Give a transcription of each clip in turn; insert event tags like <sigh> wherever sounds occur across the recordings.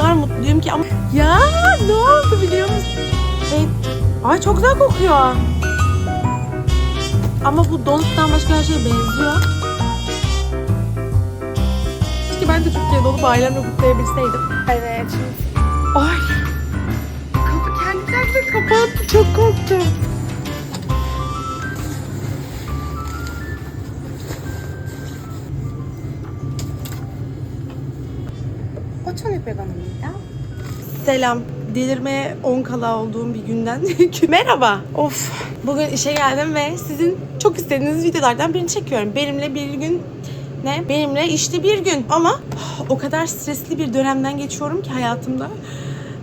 kadar mutluyum ki ama ya ne oldu biliyor musun? Hey, ay çok güzel kokuyor. Ama bu donuttan başka her şeye benziyor. Keşke ben de Türkiye'de olup ailemle kutlayabilseydim. Evet. Ay. Kapı kendi kendine kapattı. Çok korktum. Otonik vegan입니다. Selam. Delirmeye 10 kala olduğum bir günden. <laughs> Merhaba. Of. Bugün işe geldim ve sizin çok istediğiniz videolardan birini çekiyorum. Benimle bir gün ne? Benimle işte bir gün. Ama o kadar stresli bir dönemden geçiyorum ki hayatımda.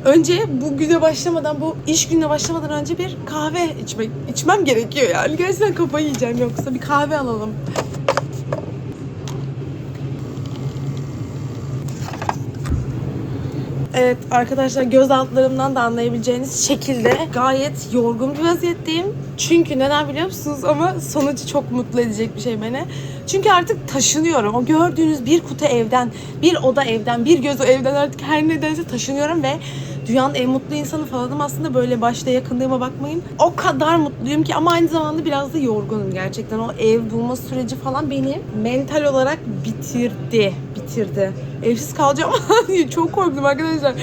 Önce bu güne başlamadan, bu iş gününe başlamadan önce bir kahve içmek, içmem gerekiyor yani. Gerçekten kafayı yiyeceğim yoksa bir kahve alalım. Evet arkadaşlar göz altlarımdan da anlayabileceğiniz şekilde gayet yorgun bir vaziyetteyim. Çünkü neden biliyor musunuz? Ama sonucu çok mutlu edecek bir şey beni. Çünkü artık taşınıyorum. O gördüğünüz bir kutu evden, bir oda evden, bir göz evden artık her nedense taşınıyorum ve dünyanın en mutlu insanı falanım aslında böyle başta yakınlığıma bakmayın. O kadar mutluyum ki ama aynı zamanda biraz da yorgunum gerçekten. O ev bulma süreci falan beni mental olarak bitirdi. Bitirdi. Evsiz kalacağım diye <laughs> çok korktum arkadaşlar.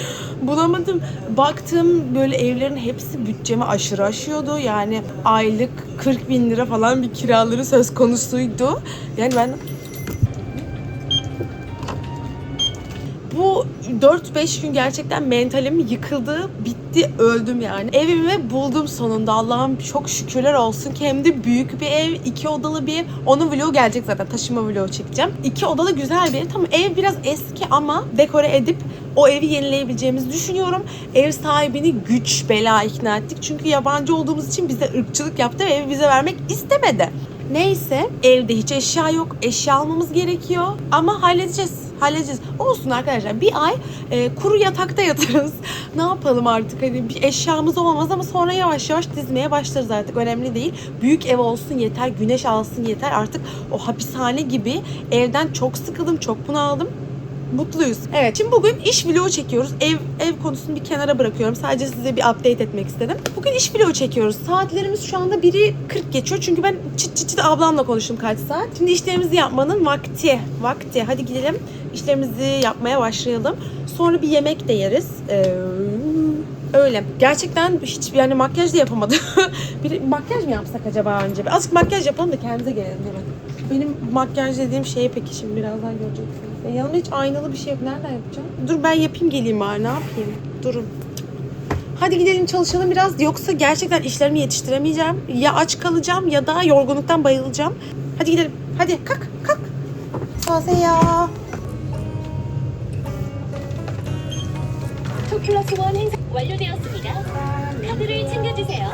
Bulamadım. Baktım böyle evlerin hepsi bütçemi aşırı aşıyordu. Yani aylık 40 bin lira falan bir kiraları söz konusuydu. Yani ben bu 4-5 gün gerçekten mentalim yıkıldı, bitti, öldüm yani. Evimi buldum sonunda. Allah'ım çok şükürler olsun ki hem de büyük bir ev, iki odalı bir ev. Onun vlogu gelecek zaten. Taşıma vlogu çekeceğim. İki odalı güzel bir ev. Tamam ev biraz eski ama dekore edip o evi yenileyebileceğimizi düşünüyorum. Ev sahibini güç bela ikna ettik. Çünkü yabancı olduğumuz için bize ırkçılık yaptı ve evi bize vermek istemedi. Neyse evde hiç eşya yok. Eşya almamız gerekiyor. Ama halledeceğiz. Halledeceğiz. Olsun arkadaşlar. Bir ay e, kuru yatakta yatarız. <laughs> ne yapalım artık? Hani bir eşyamız olmaz ama sonra yavaş yavaş dizmeye başlarız artık. Önemli değil. Büyük ev olsun yeter. Güneş alsın yeter. Artık o hapishane gibi evden çok sıkıldım. Çok bunaldım mutluyuz. Evet şimdi bugün iş vlogu çekiyoruz. Ev ev konusunu bir kenara bırakıyorum. Sadece size bir update etmek istedim. Bugün iş vlogu çekiyoruz. Saatlerimiz şu anda biri 40 geçiyor. Çünkü ben çıt çıt çıt ablamla konuştum kaç saat. Şimdi işlerimizi yapmanın vakti. Vakti. Hadi gidelim. İşlerimizi yapmaya başlayalım. Sonra bir yemek de yeriz. Ee, öyle. Gerçekten hiç yani makyaj da yapamadım. <laughs> bir makyaj mı yapsak acaba önce? Azıcık makyaj yapalım da kendimize gelelim hemen. Benim makyaj dediğim şey peki şimdi birazdan göreceksiniz. Ya yanımda hiç aynalı bir şey yok. Nereden yapacağım? Dur ben yapayım geleyim bari. Ne yapayım? Durun. Hadi gidelim çalışalım biraz. Yoksa gerçekten işlerimi yetiştiremeyeceğim. Ya aç kalacağım ya da yorgunluktan bayılacağım. Hadi gidelim. Hadi kalk kalk. Sağ 토플러스 원 행사 완료되었습니다. 카드를 챙겨주세요.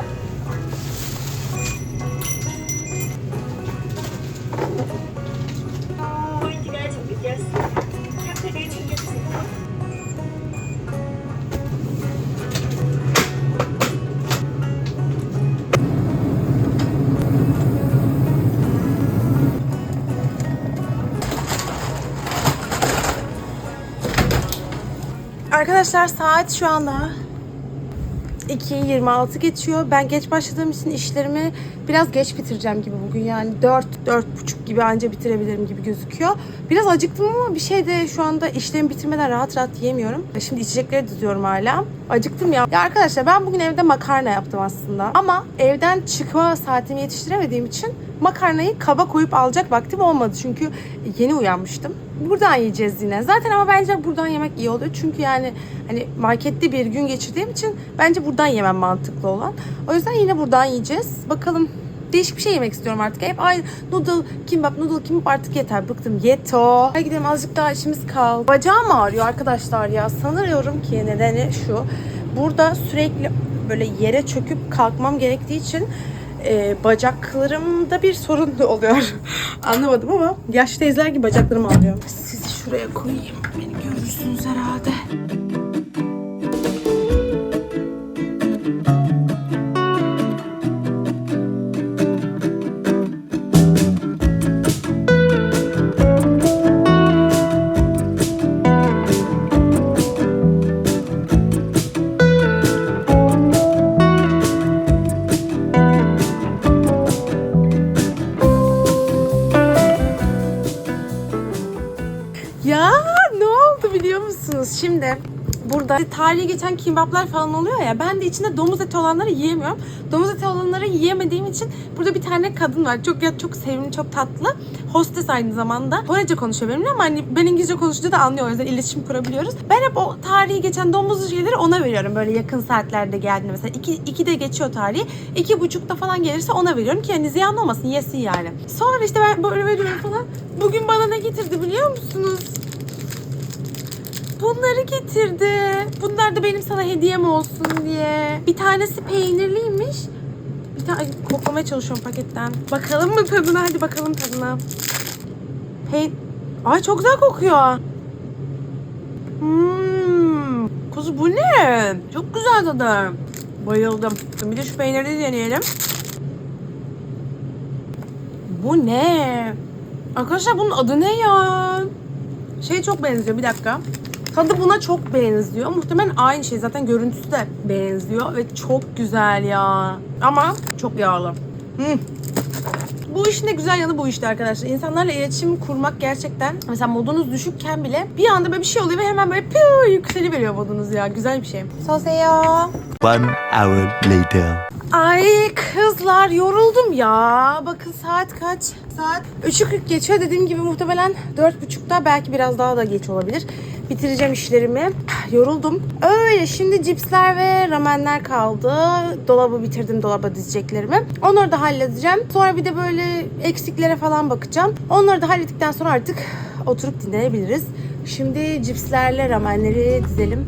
Arkadaşlar saat şu anda 2.26 geçiyor. Ben geç başladığım için işlerimi biraz geç bitireceğim gibi bugün. Yani 4 4.30 gibi anca bitirebilirim gibi gözüküyor. Biraz acıktım ama bir şey de şu anda işlerimi bitirmeden rahat rahat yiyemiyorum. Şimdi içecekleri diziyorum hala. Acıktım ya. Ya arkadaşlar ben bugün evde makarna yaptım aslında. Ama evden çıkma saatimi yetiştiremediğim için makarnayı kaba koyup alacak vaktim olmadı. Çünkü yeni uyanmıştım. Buradan yiyeceğiz yine. Zaten ama bence buradan yemek iyi oluyor. Çünkü yani hani markette bir gün geçirdiğim için bence buradan yemem mantıklı olan. O yüzden yine buradan yiyeceğiz. Bakalım değişik bir şey yemek istiyorum artık. Hep aynı noodle, kimbap, noodle, kimbap artık yeter. Bıktım. Yeto. Hadi gidelim azıcık daha işimiz kaldı. Bacağım ağrıyor arkadaşlar ya. Sanıyorum ki nedeni şu. Burada sürekli böyle yere çöküp kalkmam gerektiği için e, bacaklarımda bir sorun <laughs> oluyor. Anlamadım ama yaşlı teyzeler gibi bacaklarım ağrıyor. Sizi şuraya koyayım. Beni görürsünüz herhalde. Şimdi burada tarihi geçen kimbaplar falan oluyor ya ben de içinde domuz eti olanları yiyemiyorum. Domuz eti olanları yiyemediğim için burada bir tane kadın var. Çok ya çok sevimli, çok tatlı. Hostes aynı zamanda. Korece konuşuyor benimle ama hani ben İngilizce konuşunca da anlıyor. O yüzden iletişim kurabiliyoruz. Ben hep o tarihi geçen domuzlu şeyleri ona veriyorum. Böyle yakın saatlerde geldiğinde mesela 2, 2'de geçiyor tarihi. 2.30'da falan gelirse ona veriyorum ki hani ziyan olmasın yesin yani. Sonra işte ben böyle veriyorum falan. Bugün bana ne getirdi biliyor musunuz? Bunları getirdi. Bunlar da benim sana hediyem olsun diye. Bir tanesi peynirliymiş. Bir tane Ay, koklamaya çalışıyorum paketten. Bakalım mı tadına? Hadi bakalım tadına. Peyn... Ay çok güzel kokuyor. Hmm. Kuzu bu ne? Çok güzel tadı. Bayıldım. Bir de şu peyniri deneyelim. Bu ne? Arkadaşlar bunun adı ne ya? Şey çok benziyor bir dakika. Tadı buna çok benziyor. Muhtemelen aynı şey. Zaten görüntüsü de benziyor ve çok güzel ya. Ama çok yağlı. Hmm. Bu işin de güzel yanı bu işte arkadaşlar. İnsanlarla iletişim kurmak gerçekten mesela modunuz düşükken bile bir anda böyle bir şey oluyor ve hemen böyle piu yükseliveriyor modunuz ya. Güzel bir şey. Soseyo. One hour later. Ay kızlar yoruldum ya. Bakın saat kaç? Saat 3.40 geçiyor. Dediğim gibi muhtemelen 4.30'da belki biraz daha da geç olabilir. Bitireceğim işlerimi. Yoruldum. Öyle şimdi cipsler ve ramenler kaldı. Dolabı bitirdim dolaba dizeceklerimi. Onları da halledeceğim. Sonra bir de böyle eksiklere falan bakacağım. Onları da hallettikten sonra artık oturup dinlenebiliriz. Şimdi cipslerle ramenleri dizelim.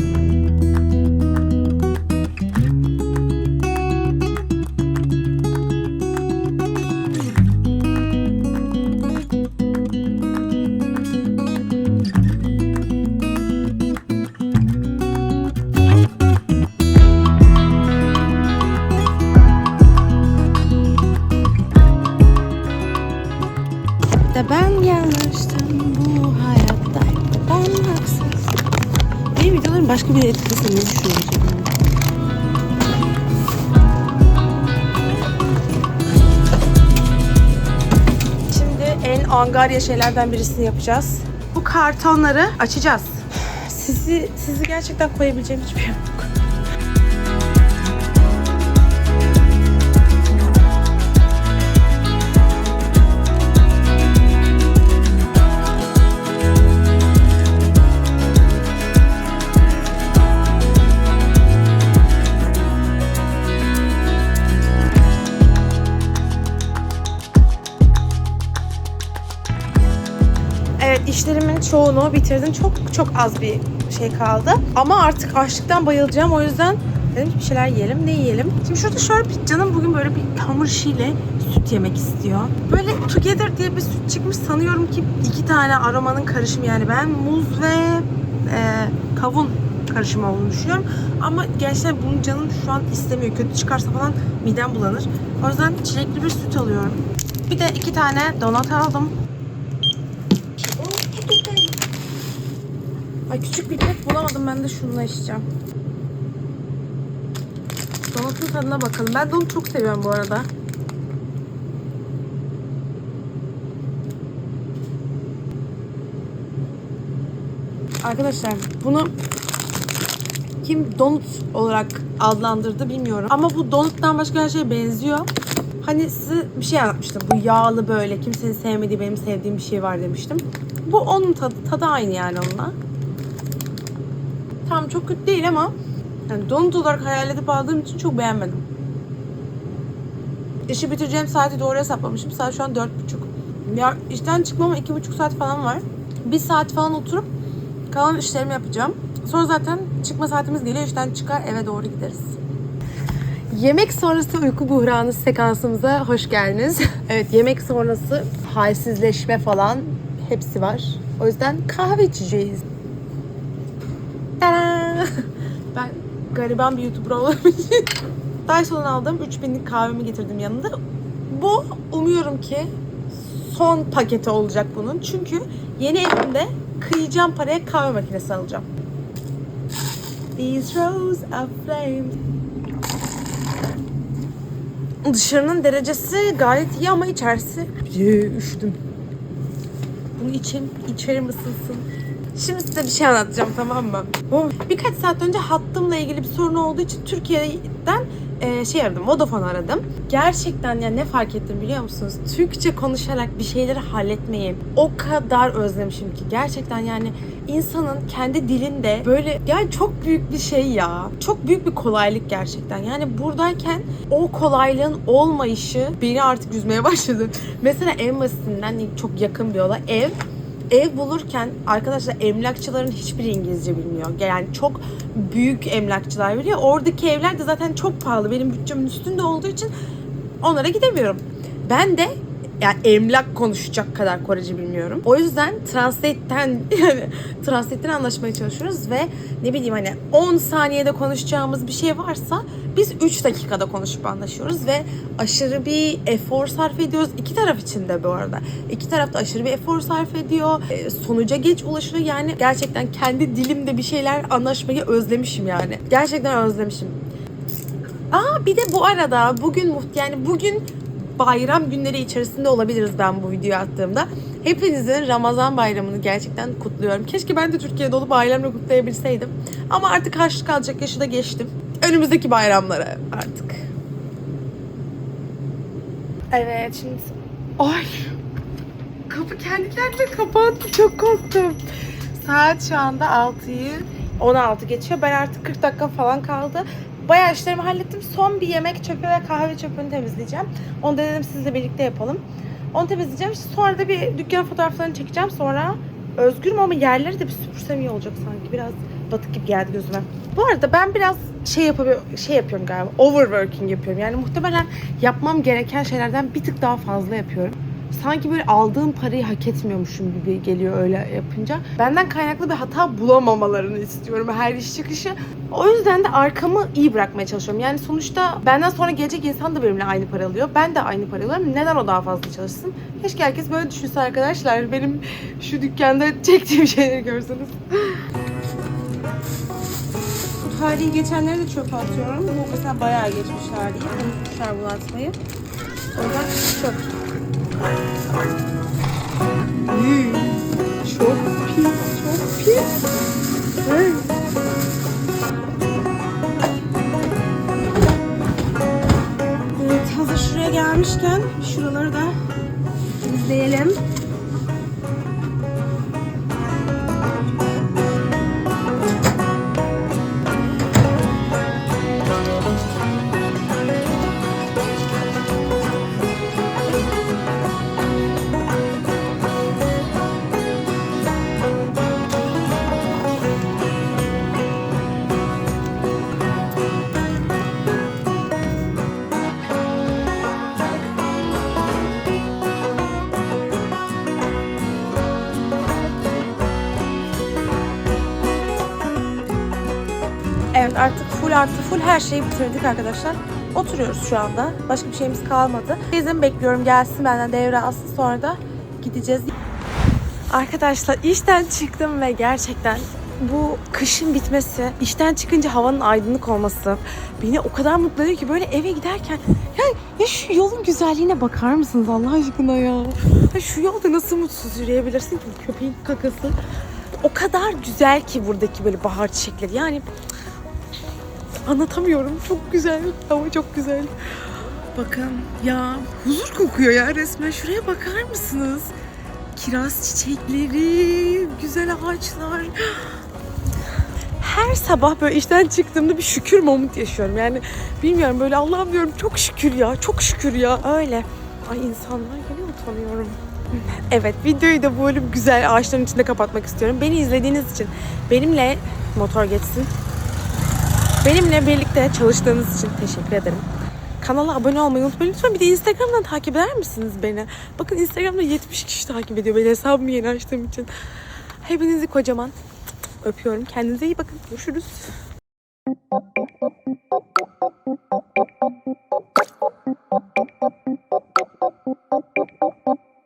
Başka bir etkilese ne düşünüyorsun? Şimdi en angarya şeylerden birisini yapacağız. Bu kartonları açacağız. Sizi sizi gerçekten koyabileceğim hiçbir yer yok. Çoğunu bitirdim. Çok çok az bir şey kaldı. Ama artık açlıktan bayılacağım. O yüzden dedim bir şeyler yiyelim. Ne yiyelim? Şimdi şurada şöyle bir canım bugün böyle bir hamur işiyle süt yemek istiyor. Böyle Together diye bir süt çıkmış. Sanıyorum ki iki tane aromanın karışımı yani. Ben muz ve e, kavun karışımı olduğunu düşünüyorum. Ama gerçekten bunun canım şu an istemiyor. Kötü çıkarsa falan midem bulanır. O yüzden çilekli bir süt alıyorum. Bir de iki tane donat aldım. Ay küçük bir pet bulamadım ben de şununla içeceğim. Donatın tadına bakalım. Ben donut çok seviyorum bu arada. Arkadaşlar bunu kim donut olarak adlandırdı bilmiyorum. Ama bu donuttan başka her şeye benziyor. Hani size bir şey anlatmıştım. Bu yağlı böyle kimsenin sevmediği benim sevdiğim bir şey var demiştim. Bu onun tadı. Tadı aynı yani onunla. Tamam çok kötü değil ama yani donut olarak hayal edip aldığım için çok beğenmedim. İşi bitireceğim saati doğru hesaplamışım. Saat şu an dört buçuk. Ya işten çıkmama iki buçuk saat falan var. Bir saat falan oturup kalan işlerimi yapacağım. Sonra zaten çıkma saatimiz geliyor. İşten çıkar eve doğru gideriz. Yemek sonrası uyku buhranı sekansımıza hoş geldiniz. <laughs> evet yemek sonrası halsizleşme falan hepsi var. O yüzden kahve içeceğiz. Tada! Ben gariban bir YouTuber olduğum <laughs> için Dyson'dan aldığım 3000'lik kahvemi getirdim yanında. Bu umuyorum ki son paketi olacak bunun. Çünkü yeni evimde kıyacağım paraya kahve makinesi alacağım. These rose of flame. Dışarının derecesi gayet iyi ama içerisi üşüdüm. Bunu içeyim, içerim ısınsın. Şimdi size bir şey anlatacağım tamam mı? Birkaç saat önce hattımla ilgili bir sorun olduğu için Türkiye'den e, şey aradım, Vodafone aradım. Gerçekten ya ne fark ettim biliyor musunuz? Türkçe konuşarak bir şeyleri halletmeyi o kadar özlemişim ki. Gerçekten yani insanın kendi dilinde böyle yani çok büyük bir şey ya. Çok büyük bir kolaylık gerçekten. Yani buradayken o kolaylığın olmayışı beni artık üzmeye <laughs> başladı. Mesela en basitinden çok yakın bir olay ev ev bulurken arkadaşlar emlakçıların hiçbiri İngilizce bilmiyor. Yani çok büyük emlakçılar biliyor. Oradaki evler de zaten çok pahalı. Benim bütçemin üstünde olduğu için onlara gidemiyorum. Ben de yani emlak konuşacak kadar Korece bilmiyorum. O yüzden Translate'ten yani Translate'ten anlaşmaya çalışıyoruz ve ne bileyim hani 10 saniyede konuşacağımız bir şey varsa biz 3 dakikada konuşup anlaşıyoruz ve aşırı bir efor sarf ediyoruz. İki taraf için de bu arada. İki taraf da aşırı bir efor sarf ediyor. E, Sonuca geç ulaşılıyor. Yani gerçekten kendi dilimde bir şeyler anlaşmayı özlemişim yani. Gerçekten özlemişim. Aa bir de bu arada bugün yani bugün bayram günleri içerisinde olabiliriz ben bu videoyu attığımda. Hepinizin Ramazan bayramını gerçekten kutluyorum. Keşke ben de Türkiye'de olup ailemle kutlayabilseydim. Ama artık harçlık kalacak yaşı da geçtim. Önümüzdeki bayramlara artık. Evet şimdi... Ay! Kapı kendi kendine kapandı. Çok korktum. Saat şu anda 6'yı 16 geçiyor. Ben artık 40 dakika falan kaldı. Bayağı işlerimi hallettim. Son bir yemek çöpü ve kahve çöpünü temizleyeceğim. Onu da dedim sizle birlikte yapalım. Onu temizleyeceğim. Sonra da bir dükkan fotoğraflarını çekeceğim. Sonra özgürüm ama yerleri de bir süpürsem iyi olacak sanki. Biraz batık gibi geldi gözüme. Bu arada ben biraz şey yapıyorum, şey yapıyorum galiba. Overworking yapıyorum. Yani muhtemelen yapmam gereken şeylerden bir tık daha fazla yapıyorum sanki böyle aldığım parayı hak etmiyormuşum gibi geliyor öyle yapınca. Benden kaynaklı bir hata bulamamalarını istiyorum her iş çıkışı. O yüzden de arkamı iyi bırakmaya çalışıyorum. Yani sonuçta benden sonra gelecek insan da benimle aynı para alıyor. Ben de aynı para alıyorum. Neden o daha fazla çalışsın? Keşke herkes böyle düşünse arkadaşlar. Benim şu dükkanda çektiğim <laughs> şeyleri görseniz. Tarihi geçenleri de çöpe atıyorum. Bu mesela bayağı geçmiş tarihi. Bunu atmayı. O yüzden çöp. Hmm, Çok pis. Evet, hazır şuraya gelmişken şuraları da izleyelim. Evet artık full artı full her şeyi bitirdik arkadaşlar. Oturuyoruz şu anda. Başka bir şeyimiz kalmadı. Bizim bekliyorum gelsin benden devre alsın sonra da gideceğiz. Arkadaşlar işten çıktım ve gerçekten bu kışın bitmesi, işten çıkınca havanın aydınlık olması beni o kadar mutlu ediyor ki böyle eve giderken ya, ya şu yolun güzelliğine bakar mısınız Allah aşkına ya? ya şu yolda nasıl mutsuz yürüyebilirsin ki köpeğin kakası? O kadar güzel ki buradaki böyle bahar çiçekleri. Yani anlatamıyorum. Çok güzel. Hava çok güzel. Bakın ya huzur kokuyor ya resmen. Şuraya bakar mısınız? Kiraz çiçekleri, güzel ağaçlar. Her sabah böyle işten çıktığımda bir şükür moment yaşıyorum. Yani bilmiyorum böyle Allah'ım diyorum çok şükür ya, çok şükür ya. Öyle. Ay insanlar geliyor utanıyorum. Evet videoyu da böyle güzel ağaçların içinde kapatmak istiyorum. Beni izlediğiniz için benimle motor geçsin. Benimle birlikte çalıştığınız için teşekkür ederim. Kanala abone olmayı unutmayın. Lütfen bir de Instagram'dan takip eder misiniz beni? Bakın Instagram'da 70 kişi takip ediyor beni hesabımı yeni açtığım için. Hepinizi kocaman öpüyorum. Kendinize iyi bakın. Görüşürüz.